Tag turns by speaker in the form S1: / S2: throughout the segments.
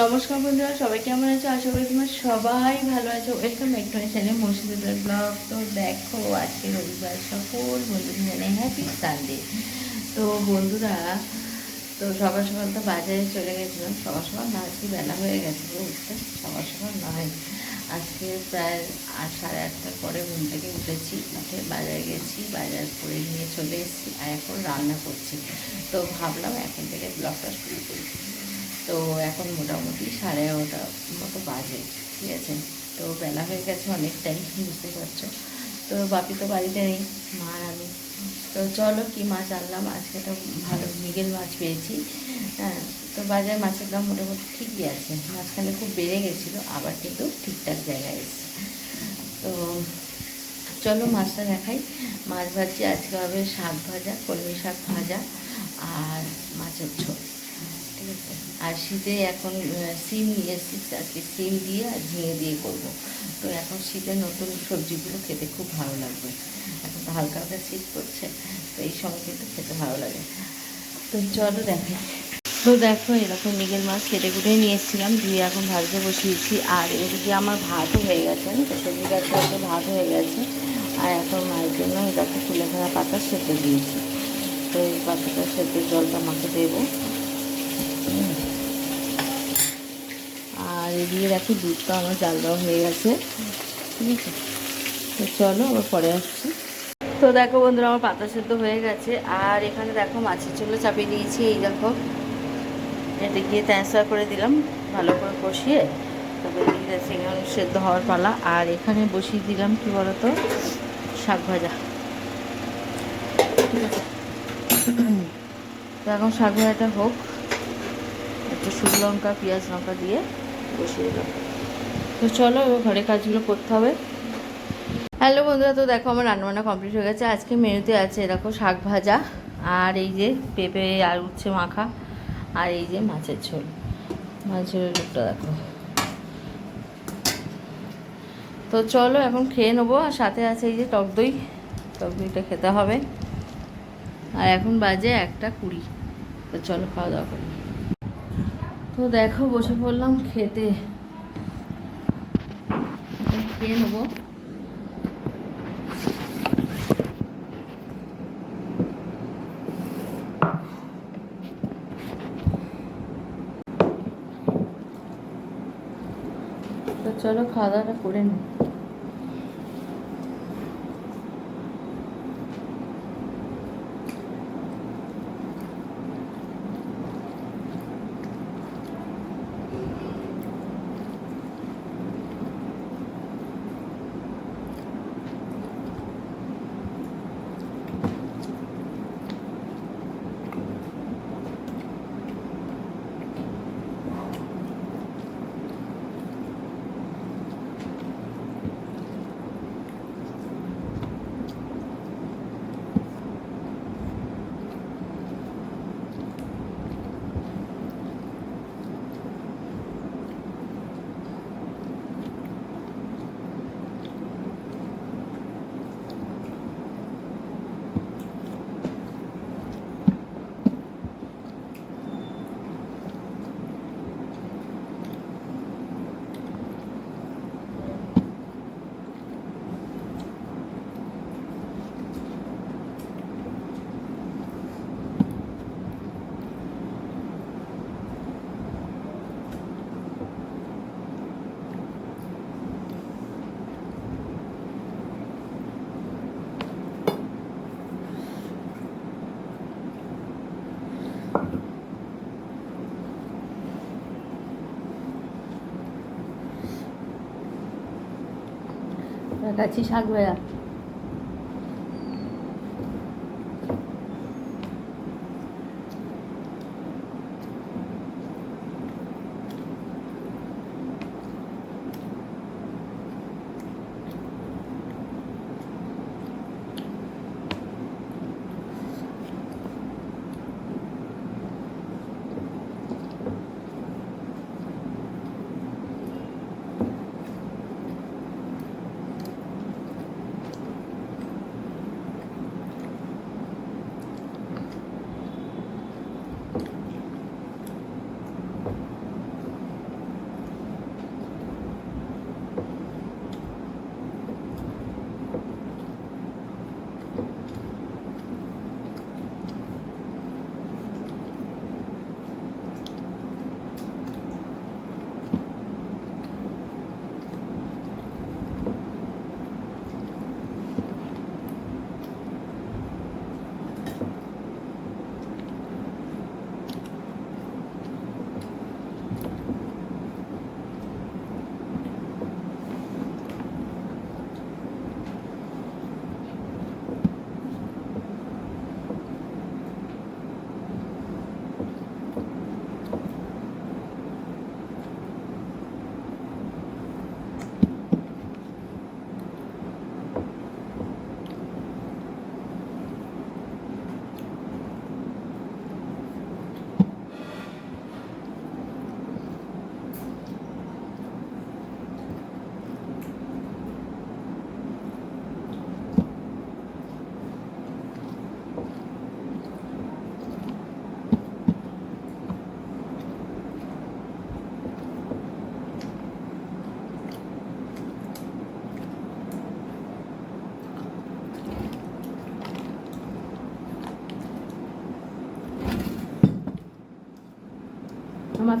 S1: নমস্কার বন্ধুরা, সবাই কেমন আছো? আশা করি তোমার সবাই ভালো আছো। Welcome back to my channel Murshidabad blog তো দেখো, আজকে রবিবার, সকল বন্ধুদের জানে হ্যাপি সানডে তো বন্ধুরা, তো সকাল সকাল তো বাজারে চলে গেছিলাম। সকাল সকাল না, আজকে বেলা হয়ে গেছে উঠতে সকাল সকাল নয়। আজকে প্রায় আট, সাড়ে আটটার পরে ঘুম থেকে উঠেছি, উঠে বাজারে গেছি, বাজার করে নিয়ে চলে এসেছি, আর এখন রান্না করছি। তো ভাবলাম এখন থেকে ব্লগটা শুরু করি। তো এখন মোটামুটি সাড়ে এগারোটা মতো বাজে, ঠিক আছে? তো বেলা হয়ে গেছে অনেকটাই, বুঝতে পারছ? তো বাপি তো বাড়িতে নেই, মা আর আমি। তো চলো কি মাছ আনলাম? আজকে তো ভালো মৃগেল মাছ পেয়েছি। হ্যাঁ তো বাজারে মাছের দাম মোটামুটি ঠিকই আছে। মাঝখানে খুব বেড়ে গেছিল, আবার কিন্তু ঠিকঠাক জায়গায় এসছে। তো চলো মাছটা দেখাই। মাছ ভাজছি, আজকে হবে শাক ভাজা, কলমি শাক ভাজা আর মাছের ঝোল। আর শীতে এখন সিম নিয়ে এসেছি, আজকে সিম দিয়ে আর ঝিঙে দিয়ে করব। তো এখন শীতে নতুন সবজিগুলো খেতে খুব ভালো লাগবে। এখন তো হালকা হালকা শীত করছে তো এই সময় কিন্তু খেতে ভালো লাগে। তো চলো দেখাই। তো দেখো, এরকম মিগেল মাছ কেটে কুটে নিয়ে এসেছিলাম, দিয়ে এখন ভাজতে বসিয়েছি। আর এদিকে আমার ভাতও হয়ে গেছে তো সবজি গাছে হয়তো ভাত হয়ে গেছে। আর এখন মায়ের জন্য এটাকে ফুলে ধরা পাতা সেদ্ধ দিয়েছি। তো এই পাতাটা সেদ্ধ জলটা আমাকে দেবো হুম। আর এদিকে দেখো দুধটা আমার জাল দেওয়া হয়ে গেছে। ঠিক আছে? তো চলো আবার পরে আসছি। তো দেখো বন্ধুরা, আমার পাতা সেদ্ধ হয়ে গেছে। আর এখানে দেখো মাছের চুলো চাপিয়ে দিয়েছি। এই দেখো, এতে গিয়ে ট্রান্সফার করে দিলাম, ভালো করে কষিয়ে। তারপরে দিয়ে এখানে সেদ্ধ হওয়ার পালা। আর এখানে বসিয়ে দিলাম, কি বলতো? শাক ভাজা। ঠিক আছে? এখন শাক ভাজাটা হোক। একটু শুকনো লঙ্কা, পেঁয়াজ লঙ্কা দিয়ে বসিয়ে দিলাম তো চলো, এবার ঘরের কাজগুলো করতে হবে। হ্যালো বন্ধুরা, তো দেখো আমার রান্নাবান্না কমপ্লিট হয়ে গেছে। আজকে মেনুতে আছে দেখো শাক ভাজা আর এই যে পেঁপে, আর উচ্ছে মাখা আর এই যে মাছের ঝোল। মাছের ঝোলটা দেখো। তো চলো, এখন খেয়ে নেব আর সাথে আছে এই যে টক দই। টক দইটা খেতে হবে। আর এখন বাজে একটা কুড়ি। তো চলো খাওয়া দাওয়া করি। তো দেখো বসে পড়লাম খেতে। খেয়ে নেব। তো চলো খাওয়া দাওয়াটা করে নিই দেখাচ্ছি শাক ভাজা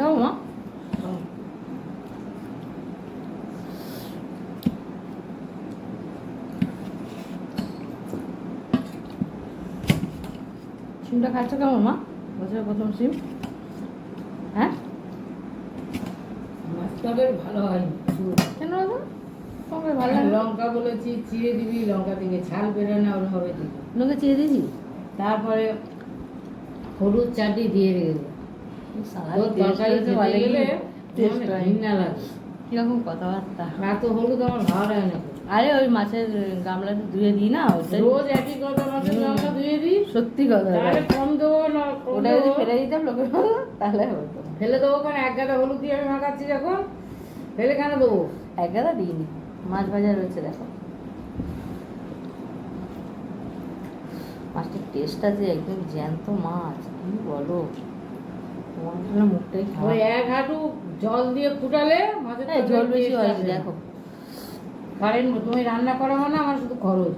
S1: খাব মা। সিমটা খাচ্ছ কেমন মা? বছরের প্রথম সিম। হ্যাঁ?
S2: মাছটা বেশ ভালো হয়
S1: কেন দাদা তোমাকে ভালো
S2: লঙ্কা বলেছি চিড়ে দিবি লঙ্কা থেকে ছাল বেরোয় না ওরভাবে দিবি।
S1: লোকে চেয়ে দিয়েছি
S2: তারপরে হলুদ চাটি দিয়ে রেখে
S1: কীরকম কথাবার্তা?
S2: এত হলুদ আমার ভালো লাগে না
S1: আরে ওই মাছের গামলাতে ধুয়ে দিই না
S2: রোজ একই কথা মাছের
S1: হুম।
S2: ধুয়ে দিই।
S1: সত্যি কথা
S2: তাহলে কম দেবো না
S1: ওটা যদি ফেলে দিতাম লোকে তাহলে হতো।
S2: ফেলে দেবো ওখানে এক গাদা হলুদ দিয়ে আমি মাখাচ্ছি যখন ফেলে কেন দেবো?
S1: এক গাদা দিইনি মাছ ভাজা রয়েছে দেখো। মাছটার টেস্ট আছে একদম জ্যান্ত মাছ কি বলো? মুখটাই
S2: ওই এক হাঁটু জল দিয়ে ফুটালে মাছের
S1: জল বেশি দেখো।
S2: কারেন্ট তুমি রান্না করো মানে আমার শুধু খরচ।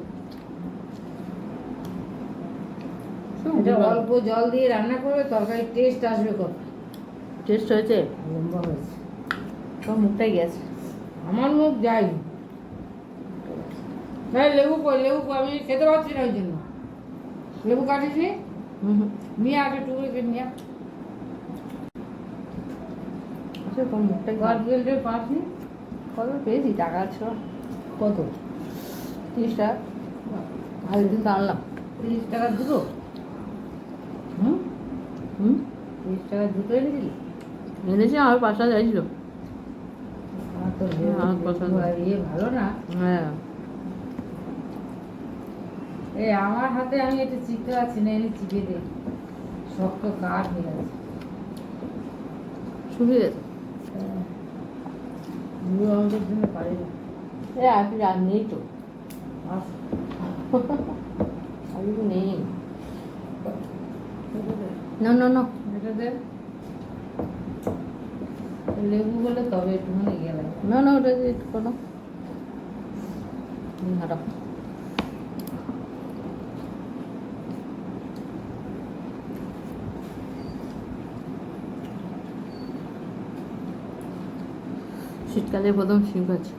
S2: এটা অল্প জল দিয়ে রান্না করবে তরকারির টেস্ট আসবে কত?
S1: টেস্ট হয়েছে?
S2: লম্বা হয়েছে।
S1: তোমার মুখটাই গেছে।
S2: আমার মুখ হ্যাঁ লেবু কই লেবু কই আমি খেতে পারছি না ওই জন্য। লেবু কাটিস নি নিয়ে আগে টুকরে নিয়ে
S1: মুখটাই
S2: নি
S1: কত পেয়েছি? টাকা ছিল
S2: কত?
S1: তিরিশ টাকা। আগের দিন তো আনলাম।
S2: তিরিশ টাকা দুটো? হুম?
S1: হুম?
S2: তিরিশ টাকা দুটো এনেছিলি
S1: এনেছি আমার পাঁচটা চাইছিল।
S2: আমার
S1: হ্যাঁ, পছন্দ।
S2: ইয়ে ভালো না।
S1: হ্যাঁ।
S2: এই আমার হাতে আমি এটা চিপতে পারছি না এনে চিপে দে। শক্ত কাঠ হয়ে গেছে
S1: শুকিয়ে গেছে।
S2: বুড়ো আমাদের জন্য পারে
S1: এ আপনি রাত নেই তো। আমি তো নেই। না না না।
S2: এটা দে। লেবু বলে তবে একটুখানি গেলাম
S1: না না ওটা দিয়ে একটু কোনো হাঁটা শীতকালে প্রথম শিম খাচ্ছি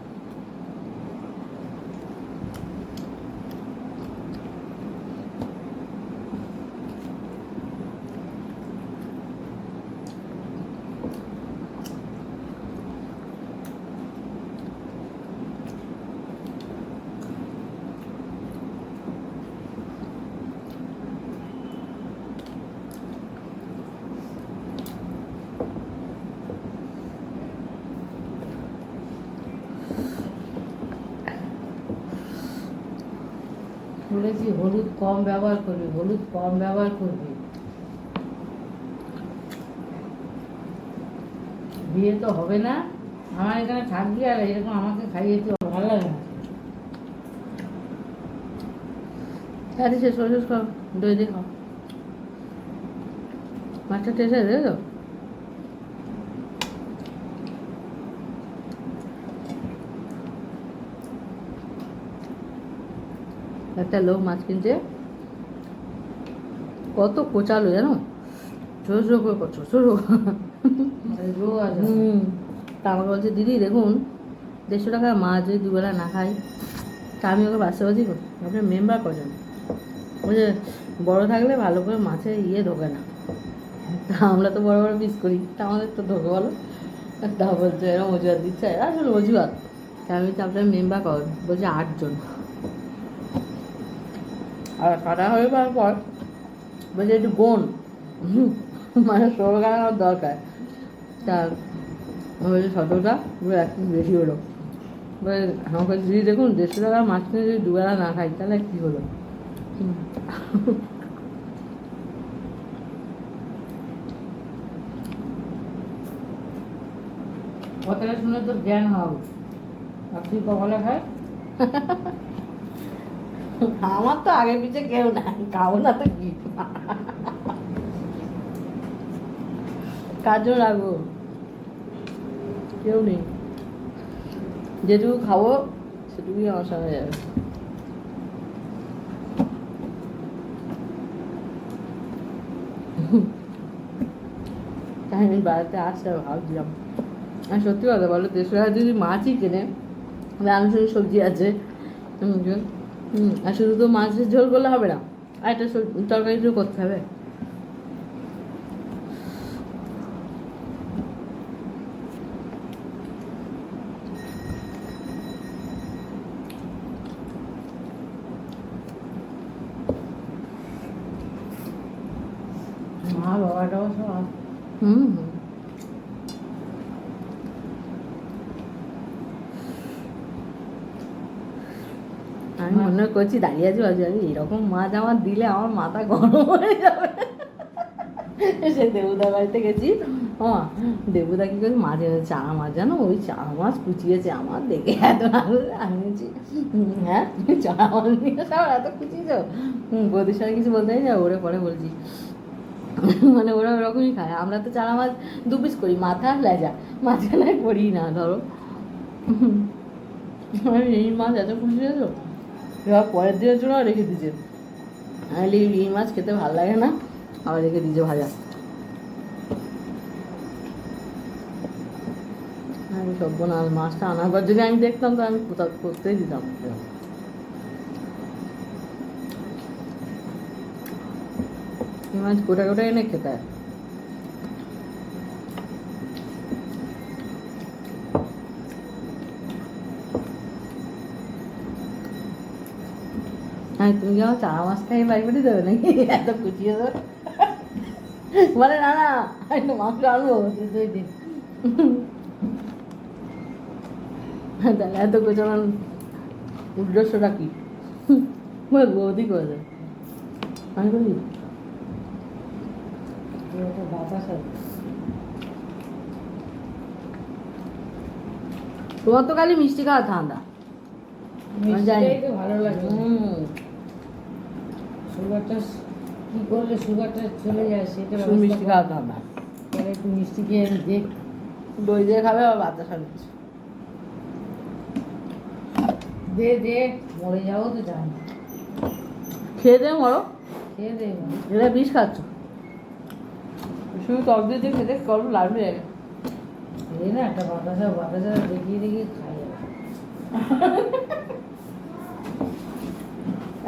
S2: বলেছি, হলুদ কম ব্যবহার করবি, হলুদ কম ব্যবহার করবি। বিয়ে তো হবে না। আমার এখানে থাকবি আর এরকম আমাকে খাইয়ে তো ভালো লাগে না।
S1: তাহলে শেষ করে শেষ দই দিয়ে খাও। মাছটা টেস্ট আছে তো একটা লোক মাছ কিনছে। কত কোচালো জানো? ছোটো ছোটো করে ছোটো ছোটো হুম। তা আমাকে বলছে দিদি দেখুন দেড়শো টাকার মাছ যদি দুবেলা না খাই তা আমি ওকে বাজি করি আপনার মেম্বার কজন? বলছে বড়ো থাকলে ভালো করে মাছের ইয়ে ঢোকে না। তা আমরা তো বড় বড় পিস করি তা আমাদের তো ঢোকে বলো। তা বলছে এরকম অজুহাত দিচ্ছে আসলে অজুহাত তা আমি তো আপনার মেম্বার কজন? বলছে আটজন। আর কাটা হয়ে যাওয়ার পর বলছে একটু হুম, মানে টাকা আমার দরকার। তা আমি বলছি সতেরোটা এবার এক পিস বেশি হলো। এবার আমাকে দিদি দেখুন দেড়শো টাকা মাছ কিনে যদি দুবেলা না খাই তাহলে কী হলো?
S2: কথাটা শুনে তোর জ্ঞান হবে আর তুই কপালে খায়
S1: আমার তো আগে পিছে কেউ নাই খাব না তো কি? জন্য রাখব কেউ নেই। যেটুকু খাব, সেটুকুই আমার সঙ্গে যাবে। আমি বাড়িতে আসতে ভাবছিলাম। আর সত্যি কথা বলো টাকা যদি মাছই কেনে রান্না সবজি আছে। আর শুধু তো মাছের ঝোল করলে হবে না আর একটা তরকারি করতে হবে
S2: মা বাবাটাও সব আছে।
S1: হুম হুম। আমি মনে করছি, দাঁড়িয়ে আছি, ভাবছি, আমি এরকম মাছ আমার দিলে আমার মাথা গরম হয়ে যাবে। সে দেবুদার বাড়িতে গেছি। হ্যাঁ দেবুদা কি করছে এনেছে চারা মাছ, জানো? ওই চারা মাছ কুচিয়েছে আমার দেখে এত আমি হ্যাঁ তুমি চারা মাছ নিয়ে এসো এত কুচিয়েছো? বৌদির সাথে কিছু বলতে না ওরে পরে বলছি। মানে ওরা ওরকমই খায়। আমরা তো চারা মাছ দু পিস করি, মাথা লেজা। মাঝখানে করি না, ধরো। এই মাছ এত খুশি হয়েছো? এবার পরের দিনের জন্য রেখে দিয়েছে। নাহলে এই মাছ খেতে ভালো লাগে না, আবার রেখে দিয়েছে ভাজা। আমি সব বোনাল মাছটা আনার পর যদি আমি দেখতাম তো আমি কোথাও করতেই দিতাম। এই মাছ গোটা গোটা এনে খেতে হয়। হ্যাঁ তুমি যখন চারা মাছ খাই বাড়ি বাড়ি দেবে নাকি? এত কুচিয়ে দেবে। বলে না না একটু মাংস আনব। দুই দিন তাহলে এত কুচানোর উদ্দেশ্যটা কি? বল বৌদি করে দেয় আমি বলি
S2: বাতাস
S1: তোমার তো খালি মিষ্টি খাওয়া ঠান্ডা
S2: ভালো লাগে সুগারটা কি করলে সুগারটা চলে যায় সেটা
S1: শুধু মিষ্টি খাওয়া ঠান্ডা
S2: তাহলে একটু মিষ্টি খেয়ে আমি দেখ
S1: দই দিয়ে খাবে আবার বাতাসা নিচ্ছে
S2: দে দে মরে যাব তো জানি।
S1: খেয়ে দে মরো।
S2: খেয়ে দে।
S1: এটা বিষ খাচ্ছ। শুধু টক দিয়ে দিয়ে খেতে কত লাগবে
S2: এই না একটা বাতাসা বাতাসা দেখিয়ে দেখিয়ে খাই। আর।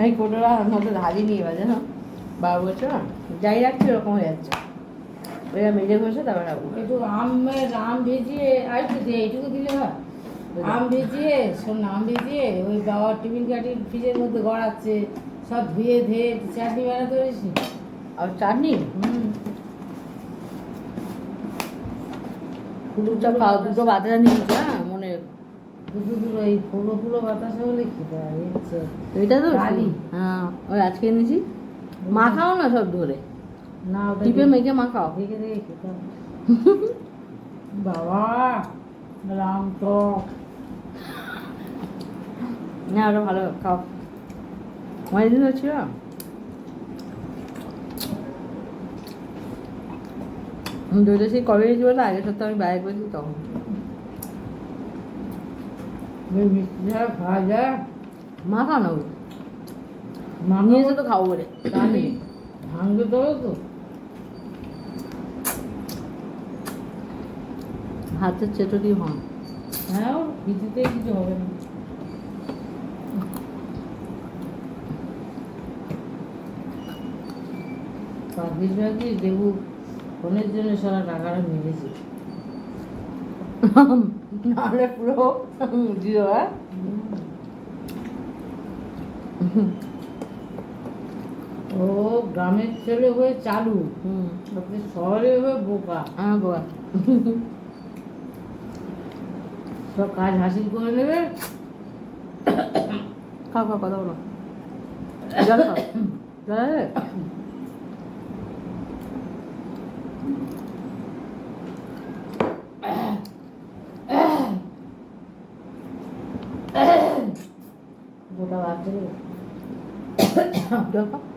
S1: এই কোটোরা মধ্যে ঢালি নিয়ে এবার জানো? বাবা বলছো না যাই রাখছি ওরকম হয়ে যাচ্ছে। ওইটা মেজে ঘষে তারপর রাখব
S2: একটু আমের আম ভেজিয়ে আর একটু দে এইটুকু দিলে হয়। আম ভেজিয়ে শোন না, আম ভেজিয়ে ওই বাবা টিফিন কাটি ফ্রিজের মধ্যে গড়াচ্ছে সব ধুয়ে ধুয়ে চাটনি বানাতে পারিস
S1: আর চাটনি?
S2: হুম।
S1: দুটো দুটো বাতাসা নিয়ে হ্যাঁ।
S2: দুটো দুটো ফুলো ফুলো বাতাসা হলে খেতে হয় হচ্ছে
S1: তো হ্যাঁ ওই আজকে এনেছি। মাখাও না সব ধরে?
S2: না
S1: টিপে মেখে মাখাও?
S2: দেখে দেখে খেতে বাবা রাম তো
S1: না ওটা ভালো খাও। অনেক দিন হচ্ছিল? দইটা সেই কবে হয়েছিল আগের সপ্তাহে আমি বাইরে করেছি তখন।
S2: ওই মিষ্টি ছাড়া খাওয়া যায়
S1: মাখাও না নিয়ে এসে তো খাব বলে।
S2: তো।
S1: হাতের চেটো দিয়ে ভাঙ।
S2: হ্যাঁ ওর কিছু হবে না। পাখির পাখি দেবু ফোনের জন্য সারা টাকাটা মেরেছে।
S1: নাহলে পুরো জিরো হ্যাঁ?
S2: ও গ্রামের ছেলে হয়ে চালু
S1: হুম।
S2: শহরে হয়ে বোকা।
S1: আমার বাবা
S2: সব কাজ হাসিল করে নেবে?
S1: খাও খাও কথা বলো জল খাও। জল আছে?
S2: গোটা বাচ্চা
S1: জল খাও